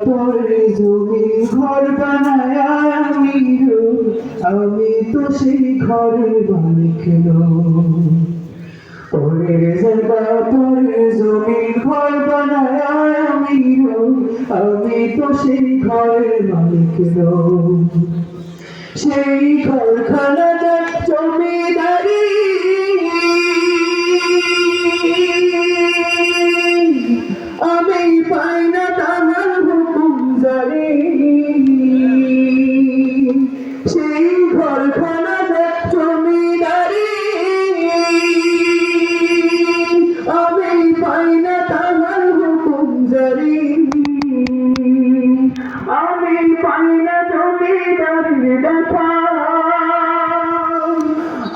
জমি ঘর বানায় আমি আমি তো সেই ঘরের মালিক। পরের জায়গা পরে জমি ঘর বানায় আমি আমি তো সেই ঘরের মালিক সেই ঘরখানা যার জমিদারি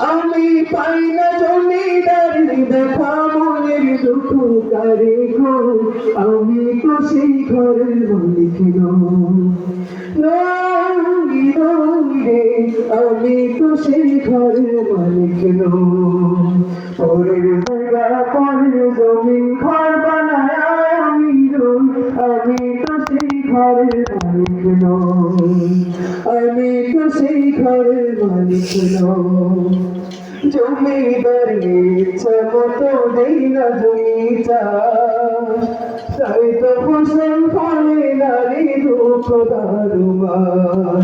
আমি পাই না জমিদারি দেখা মনের দুঃখ কারে আমি তো সেই ঘরের মালিক রে, আমি তো সেই ঘরের মালিক নই। পরের জায়গা পরের জমি ঘর বানায় আমি তো সেই ঘরের মালিক আমি তো সেই ঘরের মালিক জমিদারি ইচ্ছা মতো দেই না জমি চাষ তাই তো ফসল ফলে নারী দুঃখ দারুমার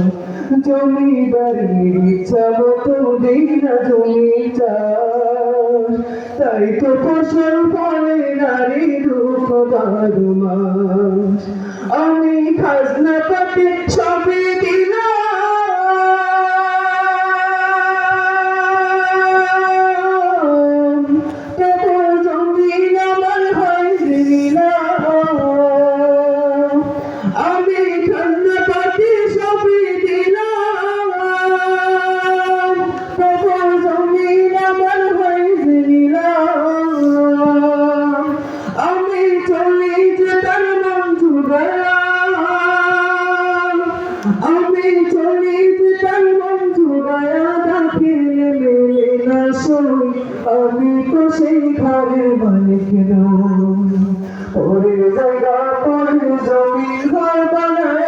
জমিদারির ইচ্ছা মতো দেই না জমি চাষ তাই তো ফসল ফলে নারী দুঃখ দারুমার আমি আমি চলি যে বন্ধু মায়া তাকে মেলে না সই। আমি তো সেই ঘরে মালিক ওরে জায়গা পরে জমি ঘর বানায়